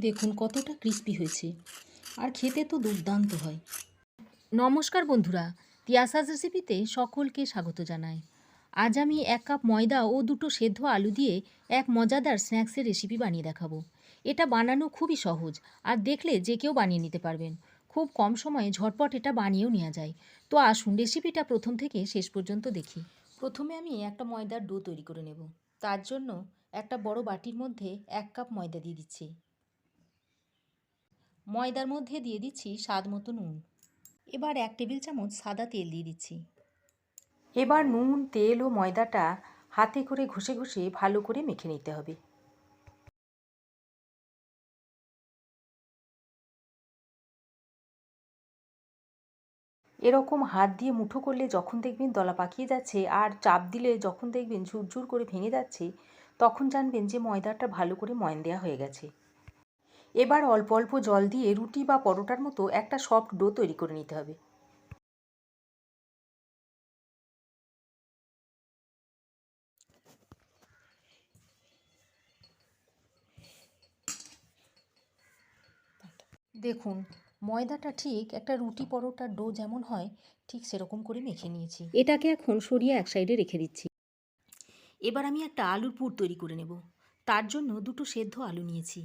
দেখুন কতটা ক্রিস্পি হয়েছে। আর খেতে তো দুর্দান্ত হয়। নমস্কার বন্ধুরা তিয়াসাস রেসিপিতে সকলকে স্বাগত জানাই। আজ আমি এক কাপ ময়দা ও দুটো সেদ্ধ আলু দিয়ে এক মজাদার স্ন্যাক্সের রেসিপি বানিয়ে দেখাবো। এটা বানানো খুবই সহজ আর দেখলে যে কেউ বানিয়ে নিতে পারবেন। খুব কম সময়ে ঝটপট এটা বানিয়েও নেওয়া যায়। তো আসুন রেসিপিটা প্রথম থেকে শেষ পর্যন্ত দেখি। প্রথমে আমি একটা ময়দার ডো তৈরি করে নেব। তার জন্য একটা বড় বাটির মধ্যে এক কাপ ময়দা দিয়ে দিচ্ছি। ময়দার মধ্যে দিয়ে দিচ্ছি স্বাদ মতো নুন। এবার এক টেবিল চামচ সাদা তেল দিয়ে দিচ্ছি। এবার নুন, তেল ও ময়দাটা হাতে করে ঘষে ঘষে ভালো করে মেখে নিতে হবে। এরকম হাত দিয়ে মুঠো করলে যখন দেখবেন দলা পাকিয়ে যাচ্ছে আর চাপ দিলে যখন দেখবেন ঝুরঝুর করে ভেঙে যাচ্ছে, তখন জানবেন যে ময়দাটা ভালো করে ময়ন দেওয়া হয়ে গেছে। এবার অল্প অল্প জল দিয়ে রুটি বা পরোটার মতো একটা সফট ডো তৈরি করে নিতে হবে। দেখুন ময়দাটা ঠিক একটা রুটি পরোটার ডো যেমন হয় ঠিক সেরকম করে মেখে নিয়েছি। এটাকে এখন সরিয়ে এক সাইডে রেখে দিচ্ছি। এবার আমি একটা আলুর পুর তৈরি করে নেব। তার জন্য দুটো সেদ্ধ আলু নিয়েছি।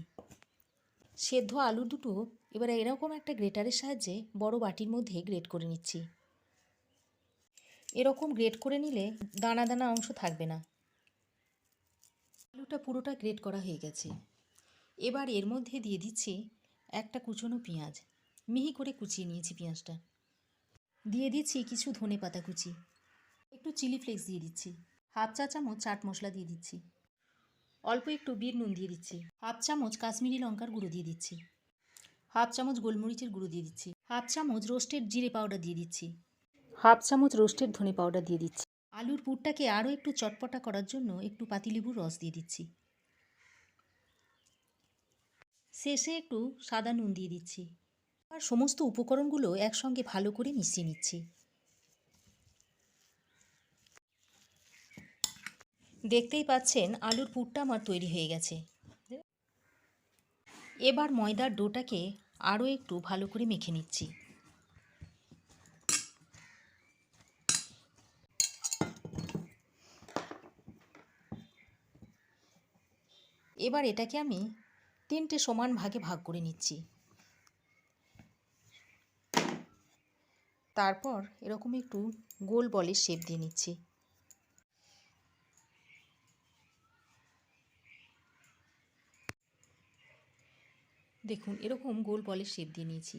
সেদ্ধ আলু দুটো, এবারে এরকম একটা গ্রেটারের সাহায্যে বড় বাটির মধ্যে গ্রেট করে নিচ্ছি। এরকম গ্রেট করে নিলে দানা দানা অংশ থাকবে না। আলুটা পুরোটা গ্রেট করা হয়ে গেছে। এবার এর মধ্যে দিয়ে দিচ্ছি একটা কুচনো পেঁয়াজ। মিহি করে কুচিয়ে নিয়েছি পেঁয়াজটা। দিয়ে দিচ্ছি কিছু ধনে পাতা কুচি। একটু চিলি ফ্লেক্স দিয়ে দিচ্ছি। হাফ চা চামচ চাট মশলা দিয়ে দিচ্ছি। অল্প একটু বিট নুন দিয়ে দিচ্ছি। হাফ চামচ কাশ্মীরি লঙ্কার গুঁড়ো দিয়ে দিচ্ছি। হাফ চামচ গোলমরিচের গুঁড়ো দিয়ে দিচ্ছি। হাফ চামচ রোস্টেড জিরে পাউডার দিয়ে দিচ্ছি। হাফ চামচ রোস্টেড ধনে পাউডার দিয়ে দিচ্ছি। আলুর পুরটাকে আরও একটু চটপটা করার জন্য একটু পাতিলেবুর রস দিয়ে দিচ্ছি। শেষে একটু সাদা নুন দিয়ে দিচ্ছি। আর সমস্ত উপকরণগুলো একসঙ্গে ভালো করে মিশিয়ে নিচ্ছি। দেখতেই পাচ্ছেন আলুর পুরটা আমার তৈরি হয়ে গেছে। এবার ময়দার ডোটাকে আরও একটু ভালো করে মেখে নিচ্ছি। এবার এটাকে আমি তিনটে সমান ভাগে ভাগ করে নিচ্ছি। তারপর এরকম একটু গোল বলের শেপ দিয়ে নিচ্ছি। দেখুন, এরকম গোল বলের শেপ দিয়ে নিয়েছি।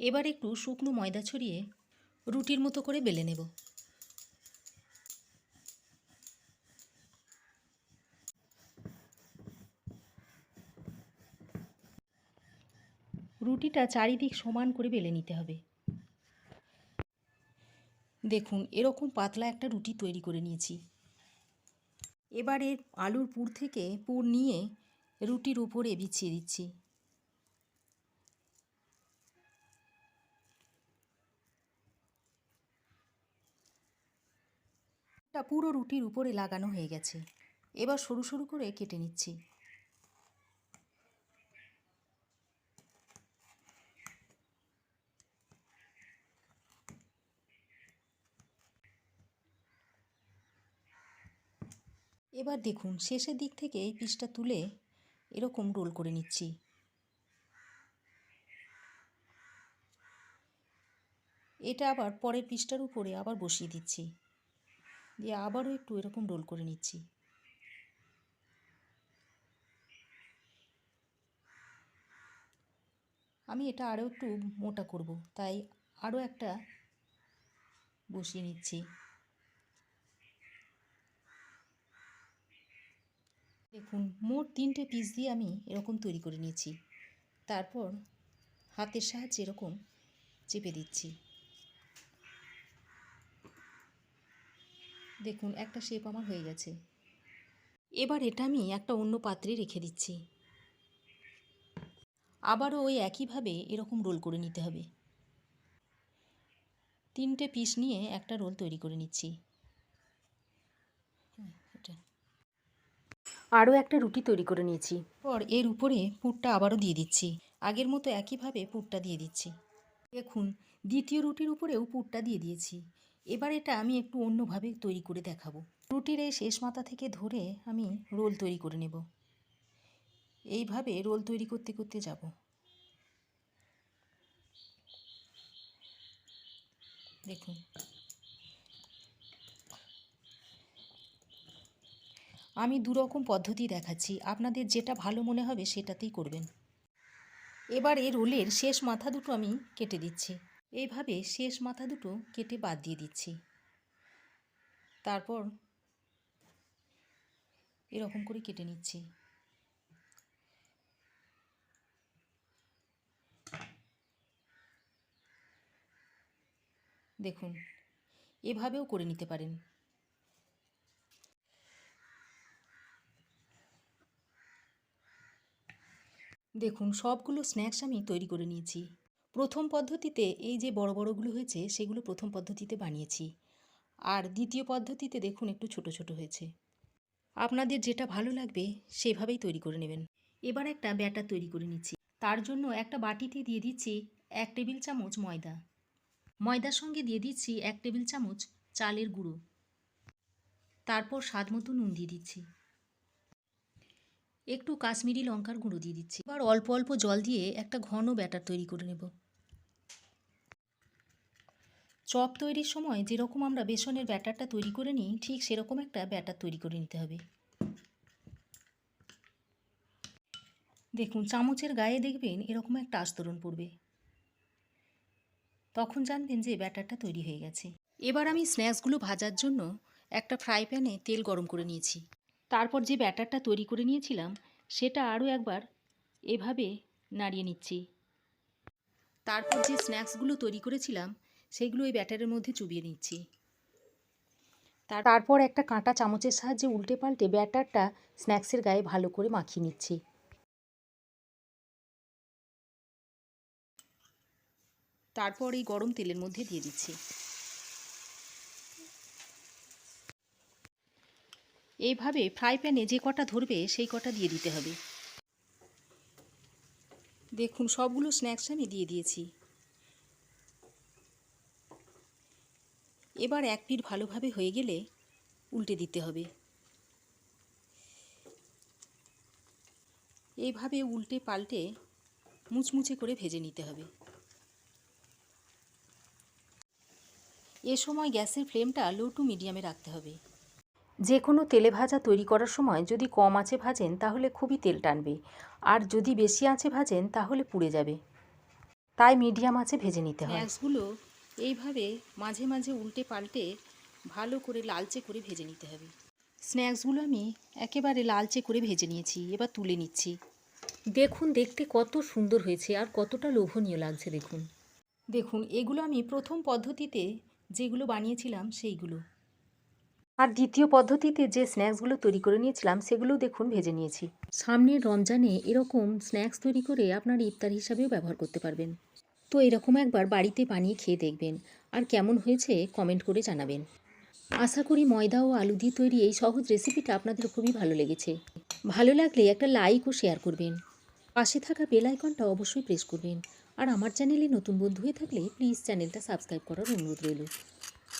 এবার একটু শুকনো ময়দা ছড়িয়ে রুটির মতো করে বেলে নেব। রুটিটা চারিদিক সমান করে বেলে নিতে হবে। দেখুন, এরকম পাতলা একটা রুটি তৈরি করে নিয়েছি। এবারে আলুর পুর থেকে পুর নিয়ে রুটির উপরে বিছিয়ে দিচ্ছি। পুরো রুটির উপরে লাগানো হয়ে গেছে। এবার সরু সরু করে কেটে নিচ্ছি। এবার দেখুন, শেষের দিক থেকে এই পিসটা তুলে এরকম রোল করে নিচ্ছি। এটা আবার পরের পিসটার উপরে আবার বসিয়ে দিচ্ছি। দিয়ে আবারও একটু এরকম রোল করে নিচ্ছি। আমি এটা আরও একটু মোটা করব, তাই আরও একটা বসিয়ে নিচ্ছি। দেখুন, মোট তিনটে পিস দিয়ে আমি এরকম তৈরি করে নিয়েছি। তারপর হাতের সাহায্যে এরকম চেপে দিচ্ছি। দেখুন, একটা শেপ আমার হয়ে গেছে। এবার এটা আমি একটা অন্য পাত্রে রেখে দিচ্ছি। আবারও ওই একইভাবে এরকম রোল করে নিতে হবে। তিনটে পিস নিয়ে একটা রোল তৈরি করে নিচ্ছি হ্যাঁ, এটা আরও একটা রুটি তৈরি করে নিয়েছি। পর এর উপরে পুরটা আবারও দিয়ে দিচ্ছি। আগের মতো একইভাবে পুরটা দিয়ে দিচ্ছি। দেখুন, দ্বিতীয় রুটির উপরেও পুরটা দিয়ে দিয়েছি। এবার এটা আমি একটু অন্যভাবে তৈরি করে দেখাবো। রুটির এই শেষ মাথা থেকে ধরে আমি রোল তৈরি করে নেব। এইভাবে রোল তৈরি করতে করতে যাব। দেখুন আমি দুরকম পদ্ধতি দেখাচ্ছি। আপনাদের যেটা ভালো মনে হবে সেটাতেই করবেন। এবার এই রোলের শেষ মাথা দুটো আমি কেটে দিচ্ছি। এইভাবে শেষ মাথা দুটো কেটে বাদ দিয়ে দিচ্ছি। তারপর এরকম করে কেটে নিচ্ছি। দেখুন, এভাবেও করে নিতে পারেন। দেখুন, সবগুলো স্ন্যাক্স আমি তৈরি করে নিয়েছি। প্রথম পদ্ধতিতে এই যে বড় বড়গুলো হয়েছে, সেগুলো প্রথম পদ্ধতিতে বানিয়েছি। আর দ্বিতীয় পদ্ধতিতে দেখুন, একটু ছোট ছোট হয়েছে। আপনাদের যেটা ভালো লাগবে, সেভাবেই তৈরি করে নেবেন। এবার একটা ব্যাটার তৈরি করে নিচ্ছি। তার জন্য একটা বাটিতে দিয়ে দিচ্ছি এক টেবিল চামচ ময়দা। ময়দার সঙ্গে দিয়ে দিচ্ছি এক টেবিল চামচ চালের গুঁড়ো। তারপর স্বাদ মতো নুন দিয়ে দিচ্ছি। একটু কাশ্মীরি লঙ্কার গুঁড়ো দিয়ে দিচ্ছি। এবার অল্প অল্প জল দিয়ে একটা ঘন ব্যাটার তৈরি করে নেব। চপ তৈরির সময় যেরকম আমরা বেসনের ব্যাটারটা তৈরি করে নিই, ঠিক সেরকম একটা ব্যাটার তৈরি করে নিতে হবে। দেখুন, চামচের গায়ে দেখবেন এরকম একটা আস্তরণ পড়বে। তখন জানবেন যে ব্যাটারটা তৈরি হয়ে গেছে। এবার আমি স্ন্যাক্সগুলো ভাজার জন্য একটা ফ্রাই প্যানে তেল গরম করে নিয়েছি। তারপর যে ব্যাটারটা তৈরি করে নিয়েছিলাম সেটা আরও একবার এভাবে নাড়িয়ে নিচ্ছি। তারপর যে স্ন্যাক্সগুলো তৈরি করেছিলাম সেগুলো ওই ব্যাটারের মধ্যে চুবিয়ে নিচ্ছি। তারপর একটা কাঁটা চামচের সাহায্যে উল্টে পাল্টে ব্যাটারটা স্ন্যাক্সের গায়ে ভালো করে মাখিয়ে নিচ্ছি। তারপর এই গরম তেলের মধ্যে দিয়ে দিচ্ছি। এইভাবে ফ্রাই প্যানে যে কটা ধরবে সেই কটা দিয়ে দিতে হবে। দেখুন, সবগুলো স্ন্যাক্স আমি দিয়ে দিয়েছি। এবার এক পিঠ ভালোভাবে হয়ে গেলে উল্টে দিতে হবে। এইভাবে উল্টে পাল্টে মুচমুচে করে ভেজে নিতে হবে। এ সময় গ্যাসের ফ্লেমটা লো টু মিডিয়ামে রাখতে হবে। যে কোনো তেলে ভাজা তৈরি করার সময় যদি কম আঁচে ভাজেন তাহলে খুবই তেল টানবে। আর যদি বেশি আঁচে ভাজেন তাহলে পুড়ে যাবে। তাই মিডিয়াম আঁচে ভেজে নিতে হয়। স্ন্যাক্সগুলো এইভাবে মাঝে মাঝে উল্টে পাল্টে ভালো করে লালচে করে ভেজে নিতে হবে। স্ন্যাক্সগুলো আমি একেবারে লালচে করে ভেজে নিয়েছি এবার তুলে নিচ্ছি। দেখুন দেখতে কত সুন্দর হয়েছে আর কতটা লোভনীয় লাগছে দেখুন। দেখুন এগুলো আমি প্রথম পদ্ধতিতে যেগুলো বানিয়েছিলাম সেইগুলো। আর দ্বিতীয় পদ্ধতিতে যে স্ন্যাক্সগুলো তৈরি করে নিয়েছিলাম, সেগুলো দেখুন ভেজে নিয়েছি। সামনের রমজানে এরকম স্ন্যাক্স তৈরি করে আপনার ইফতার হিসাবেও ব্যবহার করতে পারবেন। তো এরকম একবার বাড়িতে বানিয়ে খেয়ে দেখবেন। আর কেমন হয়েছে কমেন্ট করে জানাবেন। আশা করি ময়দা ও আলু দিয়ে তৈরি এই সহজ রেসিপিটা আপনাদের খুবই ভালো লেগেছে। ভালো লাগলে একটা লাইক ও শেয়ার করবেন। পাশে থাকা বেল আইকনটা অবশ্যই প্রেস করবেন। আর আমার চ্যানেলে নতুন বন্ধু হয়ে থাকলে প্লিজ চ্যানেলটা সাবস্ক্রাইব করার অনুরোধ রইল।